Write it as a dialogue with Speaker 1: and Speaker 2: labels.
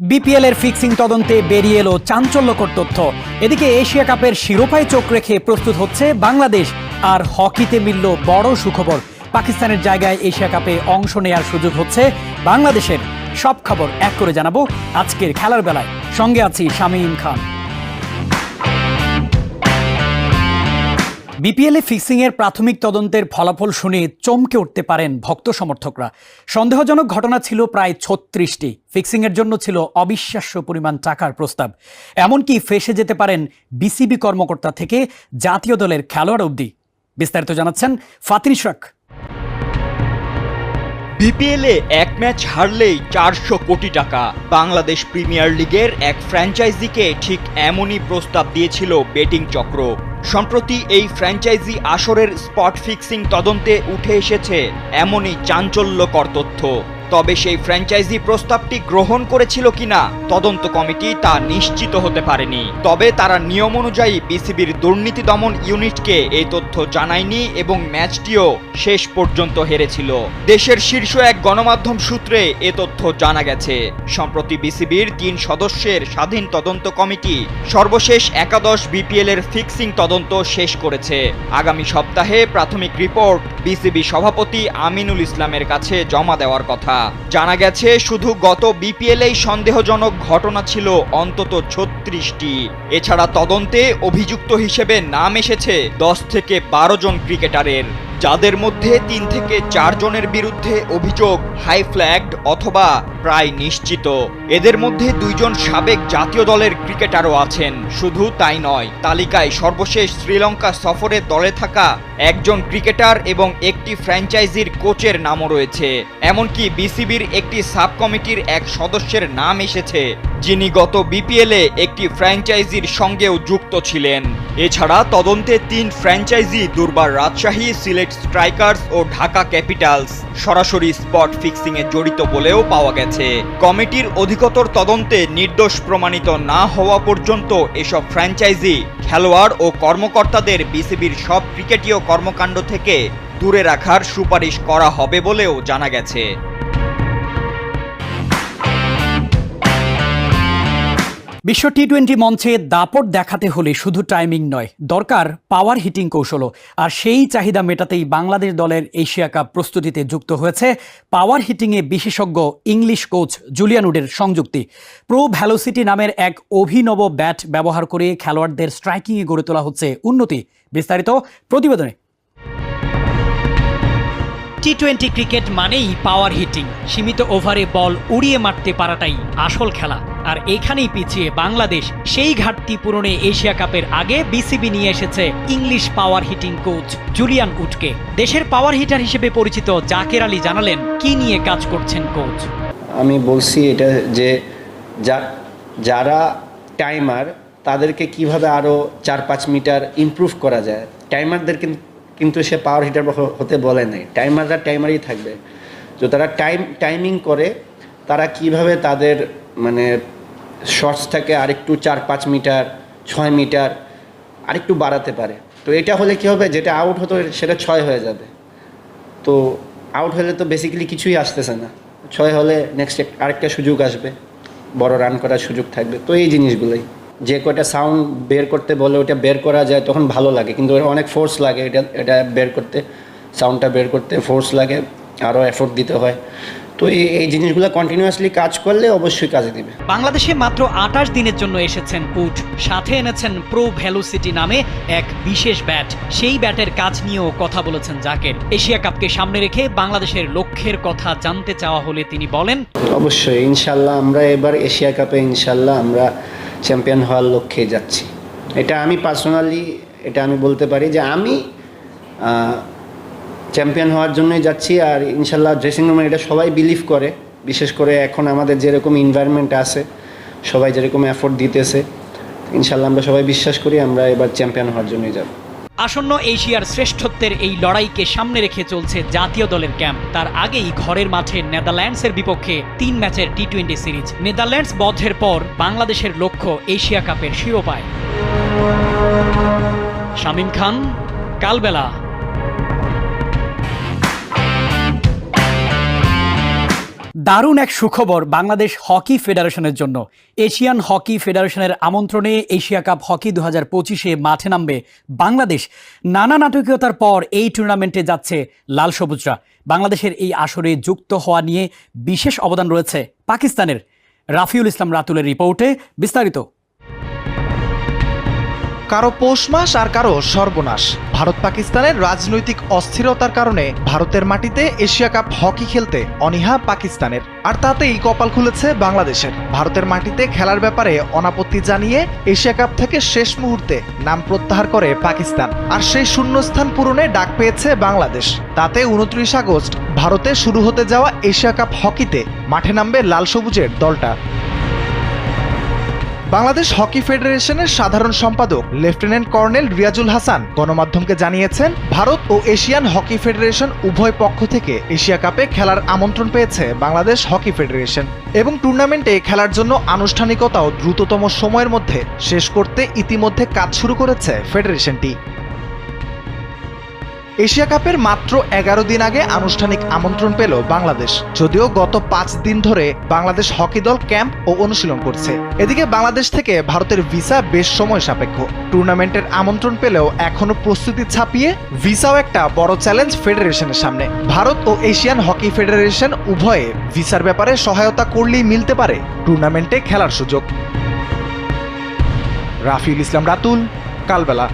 Speaker 1: BPL এর fixing তদন্তে বেরিয়ে এলো চাঞ্চল্যকর তথ্য। এদিকে এশিয়া কাপের শিরোপায় চোখ রেখে প্রস্তুত হচ্ছে বাংলাদেশ, আর হকিতে মিলল বড় সুখবর। পাকিস্তানের জায়গায় এশিয়া কাপে অংশ নেয়ার সুযোগ হচ্ছে বাংলাদেশের। সব খবর এক করে জানাব আজকের খেলার বেলায়। সঙ্গে আছি শামীম খান। বিপিএলে ফিক্সিংয়ের প্রাথমিক তদন্তের ফলাফল শুনে চমকে উঠতে পারেন ভক্ত সমর্থকরা। সন্দেহজনক ঘটনা ছিল প্রায় ছত্রিশটি। ফিক্সিংয়ের জন্য ছিল অবিশ্বাস্য পরিমাণ টাকার প্রস্তাব। এমনকি ফেসে যেতে পারেন বিসিবি কর্মকর্তা থেকে জাতীয় দলের খেলোয়াড় অবধি। বিস্তারিত জানাচ্ছেন ফাতিন
Speaker 2: বিপিএলে এক ম্যাচ হারলেই চারশো কোটি টাকা। বাংলাদেশ প্রিমিয়ার লিগের এক ফ্র্যাঞ্চাইজিকে ঠিক এমনই প্রস্তাব দিয়েছিল বেটিং চক্র। সম্প্রতি এই ফ্র্যাঞ্চাইজি আসরের স্পট ফিক্সিং তদন্তে উঠে এসেছে এমনই চাঞ্চল্যকর তথ্য। তবে সেই ফ্র্যাঞ্চাইজি প্রস্তাবটি গ্রহণ করেছিল কিনা তদন্ত কমিটি তা নিশ্চিত হতে পারেনি। তবে তারা নিয়ম অনুযায়ী বিসিবির দুর্নীতি দমন ইউনিটকে এই তথ্য জানায়নি এবং ম্যাচটিও শেষ পর্যন্ত হেরেছিল। দেশের শীর্ষ এক গণমাধ্যম সূত্রে এ তথ্য জানা গেছে। সম্প্রতি বিসিবির তিন সদস্যের স্বাধীন তদন্ত কমিটি সর্বশেষ একাদশ বিপিএল এর ফিক্সিং তদন্ত শেষ করেছে। আগামী সপ্তাহে প্রাথমিক রিপোর্ট বিসিবি সভাপতি আমিনুল ইসলামের কাছে জমা দেওয়ার কথা। জানা গেছে, শুধু গত বিপিএলেই সন্দেহজনক ঘটনা ছিল অন্তত ছত্রিশটি। এছাড়া তদন্তে অভিযুক্ত হিসেবে নাম এসেছে দশ থেকে বারো জন ক্রিকেটারের। যাদের মধ্যে তিন থেকে চার জনের বিরুদ্ধে অভিযোগ হাই ফ্ল্যাগড অথবা প্রায় নিশ্চিত। এদের মধ্যে দুইজন সাবেক জাতীয় দলের ক্রিকেটারও আছেন। শুধু তাই নয়, তালিকায় সর্বশেষ শ্রীলঙ্কা সফরে দলে থাকা একজন ক্রিকেটার এবং একটি ফ্র্যাঞ্চাইজির কোচের নামও রয়েছে। এমনকি বিসিবির একটি সাব কমিটির এক সদস্যের নাম এসেছে, যিনি গত বিপিএলে একটি ফ্র্যাঞ্চাইজির সঙ্গেও যুক্ত ছিলেন। এছাড়া তদন্তে তিন ফ্র্যাঞ্চাইজি দুর্বার রাজশাহী, সিলেট স্ট্রাইকার্স ও ঢাকা ক্যাপিটালস সরাসরি স্পট ফিক্সিংয়ে জড়িত বলেও পাওয়া গেছে। কমিটির অধিকতর তদন্তে নির্দোষ প্রমাণিত না হওয়া পর্যন্ত এসব ফ্র্যাঞ্চাইজি খেলোয়াড় ও কর্মকর্তাদের বিসিবির সব ক্রিকেটীয় কর্মকাণ্ড থেকে দূরে রাখার সুপারিশ করা হবে বলেও জানা গেছে।
Speaker 1: বিশ্ব টি টোয়েন্টি মঞ্চে দাপট দেখাতে হলে শুধু টাইমিং নয়, দরকার পাওয়ার হিটিং কৌশলও। আর সেই চাহিদা মেটাতেই বাংলাদেশ দলের এশিয়া কাপ প্রস্তুতিতে যুক্ত হয়েছে পাওয়ার হিটিংয়ে বিশেষজ্ঞ ইংলিশ কোচ জুলিয়ান উডের সংযুক্তি। প্রো ভ্যালোসিটি নামের এক অভিনব ব্যাট ব্যবহার করে খেলোয়াড়দের স্ট্রাইকিংয়ে গড়ে তোলা হচ্ছে উন্নতি। বিস্তারিত প্রতিবেদনে। টি টোয়েন্টি ক্রিকেট মানেই পাওয়ার হিটিং। সীমিত ওভারে বল উড়িয়ে মারতে পারাটাই আসল খেলা। আর এখানেই পিছিয়ে বাংলাদেশ। সেই ঘাটতি পূরণে এশিয়া কাপের আগে বিসিবি নিয়ে এসেছে English power hitting coach Julian উটকে। দেশের পাওয়ার হিটার হিসেবে পরিচিত জাকের আলী জানালেন, কি নিয়ে কাজ করছেন কোচ
Speaker 3: আমি বলছি এটা যে যারা টাইমার তাদেরকে কীভাবে আরও চার পাঁচ মিটার ইমপ্রুভ করা যায়? টাইমারদের কিন্তু সে পাওয়ার হিটার হতে বলে নাই। টাইমাররা টাইমারই থাকবে। তো তারা টাইম টাইমিং করে তারা কীভাবে তাদের মানে শর্টসটাকে আরেকটু চার পাঁচ মিটার, ছয় মিটার, আরেকটু বাড়াতে পারে। তো এটা হলে কী হবে? যেটা আউট হতো সেটা ছয় হয়ে যাবে। তো আউট হলে তো বেসিক্যালি কিছুই আসতেছে না। ছয় হলে নেক্সট আরেকটা সুযোগ আসবে। বড় রান করার সুযোগ থাকবে। তো এই জিনিসগুলোই। যে কয়টা সাউন্ড বের করতে বলে ওটা বের করা যায় তখন ভালো লাগে। কিন্তু অনেক ফোর্স লাগে এটা এটা বের করতে। সাউন্ডটা বের করতে ফোর্স লাগে। আরও এফোর্ট দিতে হয়। তো এই জিনিসগুলো কন্টিনিউয়াসলি কাজ করলে অবশ্যই কাজে দিবে।
Speaker 1: বাংলাদেশে মাত্র আঠাশ দিনের জন্য এসেছেন উট সাথে এনেছেন প্রো ভ্যালোসিটি নামে এক বিশেষ ব্যাট সেই ব্যাটের কাজ নিয়েও কথা বলেছেন জাকের। এশিয়া কাপকে সামনে রেখে বাংলাদেশের লক্ষ্যের কথা জানতে চাওয়া হলে তিনি বলেন
Speaker 3: অবশ্যই ইনশাল্লাহ আমরা এবার এশিয়া কাপে ইনশাল্লাহ আমরা চ্যাম্পিয়ন হওয়ার লক্ষ্যে যাচ্ছি। এটা আমি পার্সোনালি এটা আমি বলতে পারি যে আমি চ্যাম্পিয়ন হওয়ার জন্যই যাচ্ছি আর ইনশাল্লাহ ড্রেসিং রুমে এটা সবাই বিলিভ করে। বিশেষ করে এখন আমাদের যেরকম ইনভায়রনমেন্ট আছে, সবাই যেরকম এফোর্ট দিতেছে, ইনশাল্লাহ আমরা সবাই বিশ্বাস করি আমরা এবার চ্যাম্পিয়ন হওয়ার জন্যই যাব।
Speaker 1: আসন্ন এশিয়ার শ্রেষ্ঠত্বের এই লড়াইকে সামনে রেখে চলছে জাতীয় দলের ক্যাম্প তার আগেই ঘরের মাঠে নেদারল্যান্ডসের বিপক্ষে তিন ম্যাচের টি টোয়েন্টি সিরিজ নেদারল্যান্ডস বধের পর বাংলাদেশের লক্ষ্য এশিয়া কাপের শিরোপায়। শামীম খান, কালবেলা। দারুণ এক সুখবর বাংলাদেশ হকি ফেডারেশনের জন্য। এশিয়ান হকি ফেডারেশনের আমন্ত্রণে এশিয়া কাপ হকি দু হাজার পঁচিশে মাঠে নামবে বাংলাদেশ। নানা নাটকীয়তার পর এই টুর্নামেন্টে যাচ্ছে লাল সবুজরা। বাংলাদেশের এই আসরে যুক্ত হওয়া নিয়ে বিশেষ অবদান রয়েছে পাকিস্তানের। রাফিউল ইসলাম রাতুলের রিপোর্টে বিস্তারিত।
Speaker 4: কারও পৌষ মাস আর কারও সর্বনাশ। ভারত পাকিস্তানের রাজনৈতিক অস্থিরতার কারণে ভারতের মাটিতে এশিয়া কাপ হকি খেলতে অনীহা পাকিস্তানের। আর তাতেই কপাল খুলেছে বাংলাদেশের। ভারতের মাটিতে খেলার ব্যাপারে অনাপত্তি জানিয়ে এশিয়া কাপ থেকে শেষ মুহূর্তে নাম প্রত্যাহার করে পাকিস্তান। আর সেই শূন্যস্থান পূরণে ডাক পেয়েছে বাংলাদেশ। তাতে উনত্রিশ আগস্ট ভারতে শুরু হতে যাওয়া এশিয়া কাপ হকিতে মাঠে নামবে লাল সবুজের দলটা। বাংলাদেশ হকি ফেডারেশনের সাধারণ সম্পাদক, লেফটেন্যান্ট কর্নেল রিয়াজুল হাসান গণমাধ্যমকে জানিয়েছেন, ভারত ও এশিয়ান হকি ফেডারেশন উভয় পক্ষ থেকে এশিয়া কাপে খেলার আমন্ত্রণ পেয়েছে বাংলাদেশ হকি ফেডারেশন এবং টুর্নামেন্টে খেলার জন্য আনুষ্ঠানিকতাও দ্রুততম সময়ের মধ্যে শেষ করতে ইতিমধ্যে কাজ শুরু করেছে ফেডারেশনটি। এশিয়া কাপের মাত্র এগারো দিন আগে আনুষ্ঠানিক আমন্ত্রণ পেল বাংলাদেশ। যদিও গত পাঁচ দিন ধরে বাংলাদেশ হকি দল ক্যাম্প ও অনুশীলন করছে। এদিকে বাংলাদেশ থেকে ভারতের ভিসা বেশ সময় সাপেক্ষ। টুর্নামেন্টের আমন্ত্রণ পেলেও এখনও প্রস্তুতি ছাপিয়ে ভিসাও একটা বড় চ্যালেঞ্জ ফেডারেশনের সামনে। ভারত ও এশিয়ান হকি ফেডারেশন উভয়ে ভিসার ব্যাপারে সহায়তা করলেই মিলতে পারে টুর্নামেন্টে খেলার সুযোগ। রাফিউল ইসলাম রাতুল, কালবেলা।